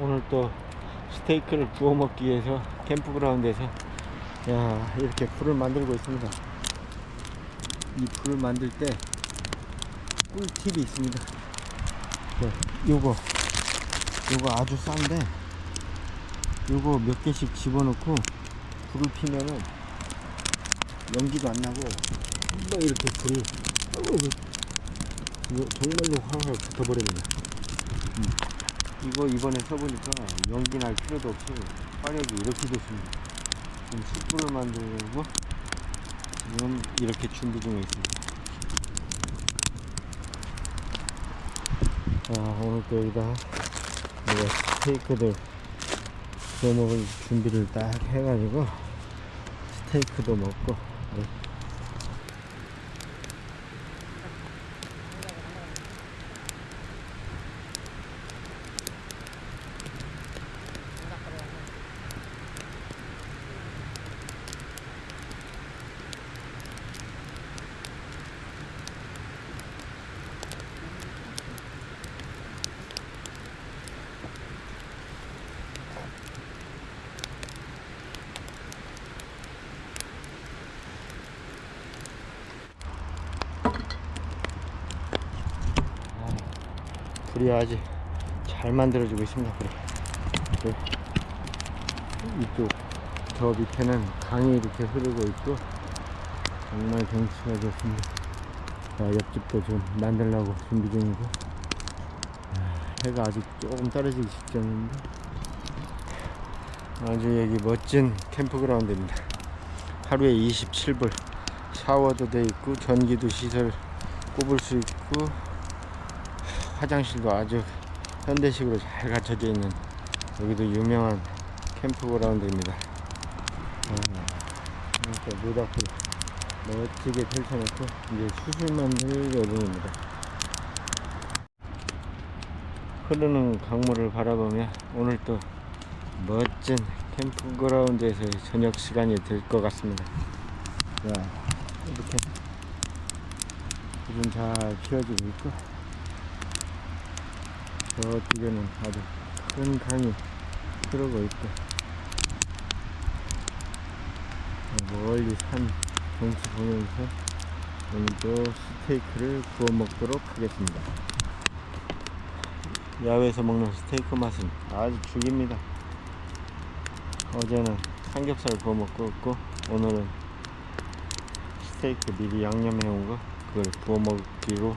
오늘 또 스테이크를 구워 먹기 위해서 캠프그라운드에서 야 이렇게 불을 만들고 있습니다. 이 불을 만들 때 꿀팁이 있습니다. 자, 요거 요거 아주 싼데 요거 몇 개씩 집어넣고 불을 피면은 연기도 안 나고 금방 이렇게 불이 정말로 활활 붙어버립니다. 음. 이거 이번에 써보니까 연기 날 필요도 없이 화력이 이렇게 좋습니다. 지금 숯불을 만들고 지금 이렇게 준비 중에 있습니다. 자, 오늘 또 여기다 내가 스테이크들 구워 먹을 준비를 딱 해가지고 스테이크도 먹고 네. 불이 아주 잘 만들어지고 있습니다. 네. 이쪽 저 밑에는 강이 이렇게 흐르고 있고 정말 경치가 좋습니다. 자, 옆집도 좀 만들려고 준비 중이고 아, 해가 아직 조금 떨어지기 직전인데 아주 여기 멋진 캠프그라운드입니다. 하루에 27불 샤워도 돼 있고 전기도 시설 꼽을 수 있고 화장실도 아주 현대식으로 잘 갖춰져 있는 여기도 유명한 캠프그라운드입니다. 아, 이렇게 모닥불 멋지게 펼쳐놓고 이제 수술 만들 예정입니다. 흐르는 강물을 바라보며 오늘 또 멋진 캠프그라운드에서의 저녁 시간이 될 것 같습니다. 자, 이렇게 불은 잘 피워지고 있고 저쪽에는 아주 큰 강이 흐르고 있고 멀리 산 경치 보면서 오늘도 스테이크를 구워 먹도록 하겠습니다. 야외에서 먹는 스테이크 맛은 아주 죽입니다. 어제는 삼겹살 구워 먹고 있고 오늘은 스테이크 미리 양념해 온 거 그걸 구워 먹기로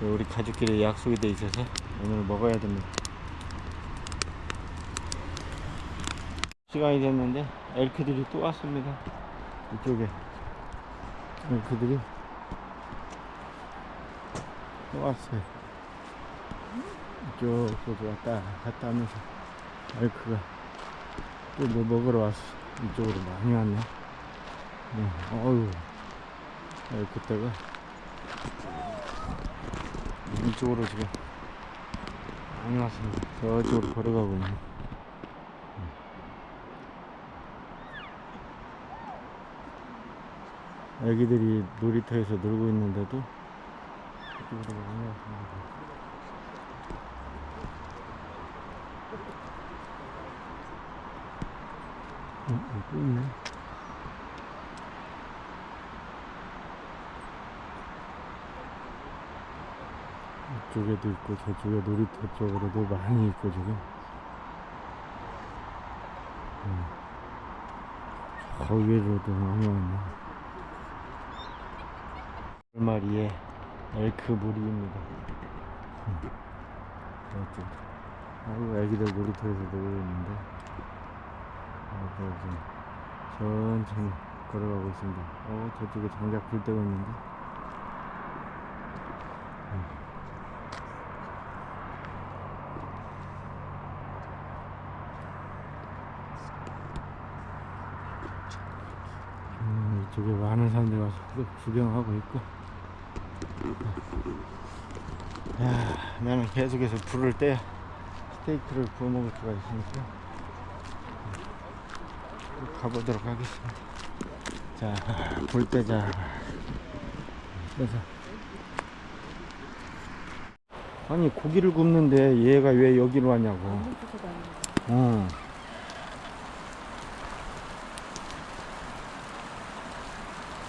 우리 가족끼리 약속이 돼 있어서 오늘 먹어야 됩니다. 시간이 됐는데 엘크들이 또 왔습니다. 이쪽에 엘크들이 또 왔어요. 이쪽으로 왔다 갔다 하면서 엘크가 또 뭐 먹으러 왔어. 이쪽으로 많이 왔네. 네, 어유 엘크 때가 이쪽으로 지금 왔습니다. 저쪽으로 걸어가고 있네. 애기들이 놀이터에서 놀고 있는데도 이쪽으로 많이 왔습니다. 어, 여기 또 있네. 이쪽에도 있고 저쪽에 놀이터 쪽으로도 많이 있고 지금. 음. 저 위로도 많이 왔네. 열 마리의 엘크 무리입니다. 음. 어쨌든 아이고 애기들 놀이터에서 놀고 있는데. 어, 지금 천천히 걸어가고 있습니다. 어 저쪽에 장작 불 때고 있는데 음, 이쪽에 많은 사람들이 와서 또 구경하고 있고 야, 나는 계속해서 불을 떼야 스테이크를 구워 먹을 수가 있으니까 또 가보도록 하겠습니다 자, 불 떼자 그래서 아니 고기를 굽는데 얘가 왜 여기로 왔냐고. 어.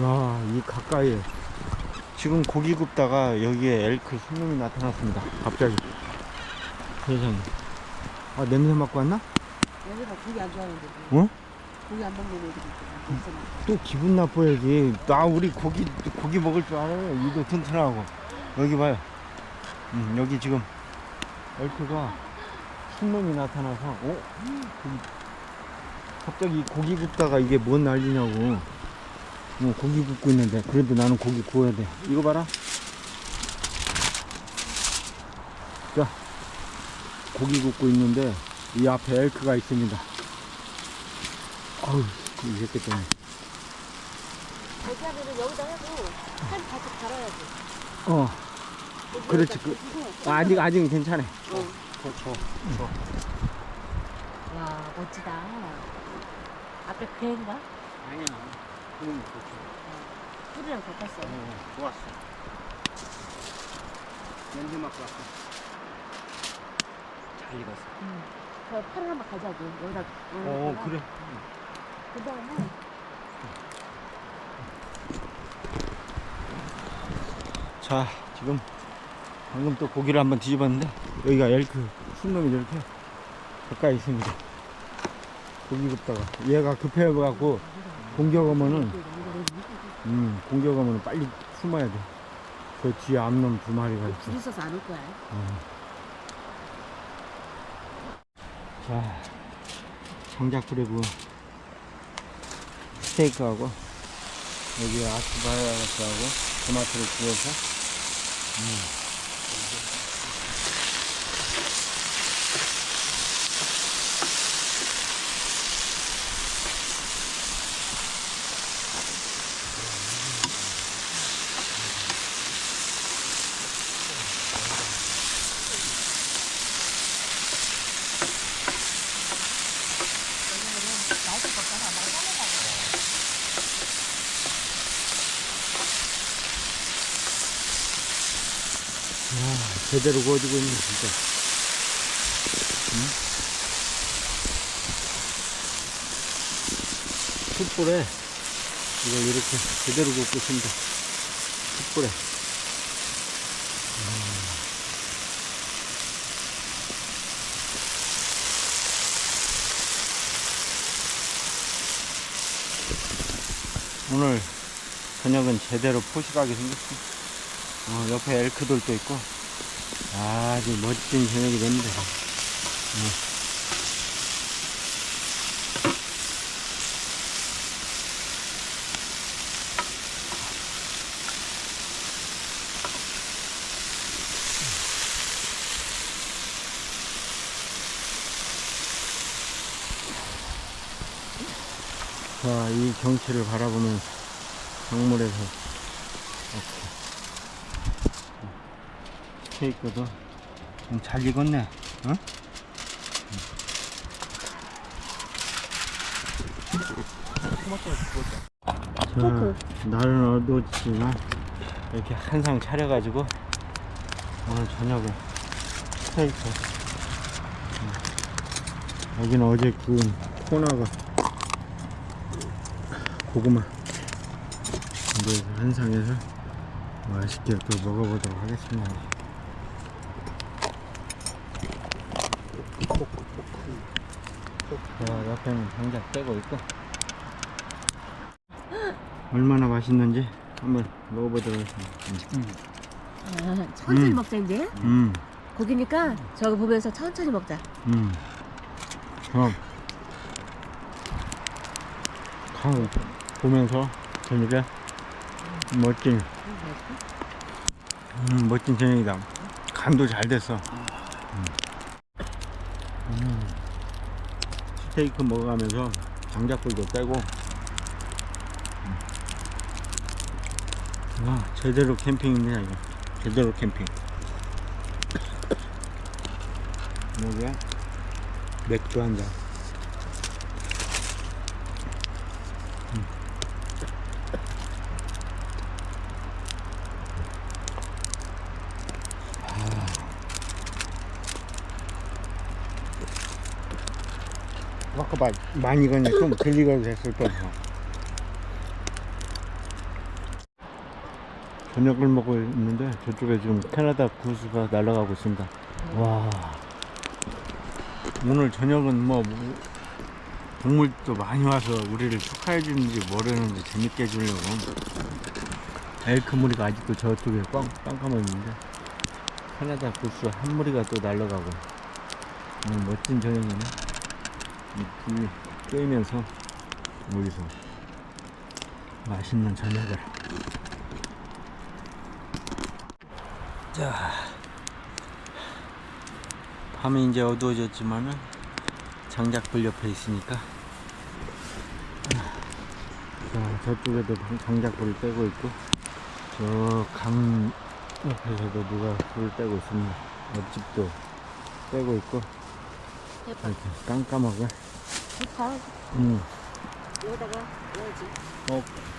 와, 이 가까이에. 지금 고기 굽다가 여기에 엘크 신놈이 나타났습니다. 갑자기. 세상에. 아, 냄새 맡고 왔나? 여기가 고기 안 좋아하는데. 어? 고기 안 먹는 애들이 있잖아. 있잖아. 또 기분 나빠야지. 나 우리 고기, 고기 먹을 줄 알아요. 이도 튼튼하고. 여기 봐요. 음, 여기 지금 엘크가 신놈이 나타나서, 어? 고기. 갑자기 고기 굽다가 이게 뭔 난리냐고. 어, 고기 굽고 있는데, 그래도 나는 고기 구워야 돼. 이거 봐라. 자, 고기 굽고 있는데, 이 앞에 엘크가 있습니다. 아우, 이 새끼 때문에. 하면은 여기다 하고 한 다시 갈아야지. 어, 그렇지, 그- 아직, 아직은 괜찮아. 어. 그렇죠. 와 멋지다. 앞에 그앤가? 아니야. 그럼 좋죠. 풀이랑 덮었어. 어, 좋았어. 냄새 맡고 왔어. 잘 익었어. 응. 저 팔을 한번 가져야지. 여기다. 어, 그래. 그 다음에 자, 지금 방금 또 고기를 한번 뒤집었는데 여기가 엘크 순놈이 이렇게 가까이 있습니다. 고기 굽다가 얘가 급해갖고 공격 오면은 음 공격 오면은 빨리 숨어야 돼. 그 뒤에 앞놈 두 마리가 있어. 불 있어서 안 올 거야. 어. 자, 장작불에 구운 스테이크하고 여기 아스파라거스하고 토마토를 구워서 음. 아, 제대로 구워지고 있네 진짜. 응? 숯불에 이걸 이렇게 제대로 굽고 있습니다. 숯불에. 오늘 저녁은 제대로 포식하게 생겼어. 어, 옆에 엘크들도 있고 아주 멋진 저녁이 됩니다. 어. 자, 이 경치를 바라보면 강물에서 스테이크도 좀잘 익었네. 어? 자, 날은 어두웠지만 이렇게 한 상 차려가지고 오늘 저녁에 스테이크. 음. 여기는 어제 구운 코나가 고구마. 한 상에서 맛있게 또 먹어보도록 하겠습니다. 자, 옆에는 장작 떼고 있고 얼마나 맛있는지 한번 먹어보도록 하겠습니다. 아, 천천히 음. 먹자 이제. 음, 고기니까 저거 보면서 천천히 먹자. 음. 그럼 강 보면서 저녁에 멋진 음, 멋진 저녁이다. 간도 잘 됐어. 음. 음. 스테이크 먹어가면서 장작불도 떼고. 음. 와, 제대로 캠핑입니다, 이거. 제대로 캠핑. 여기에 맥주 한 잔. 아까 봐 많이 건네 좀 들리가 됐을 거야 저녁을 먹고 있는데 저쪽에 지금 캐나다 구수가 날아가고 있습니다. 와. 오늘 저녁은 뭐 동물도 많이 와서 우리를 축하해 주는지 뭐라는지 재밌게 해주려고. 엘크 무리가 아직도 저쪽에 꽝, 깜깜하고 있는데 캐나다 구스 한 무리가 또 날아가고. 오늘 멋진 저녁이네 이불 쬐면서 여기서 맛있는 저녁을. 자 밤이 이제 어두워졌지만은 장작불 옆에 있으니까. 자 저쪽에도 방- 장작불을 떼고 있고 저 강 옆에서도 누가 불을 떼고 있습니다 옆집도 떼고 있고 대박. 이렇게 깜깜하게 좋다. 음. 여기다가 넣어야지. 어. 음.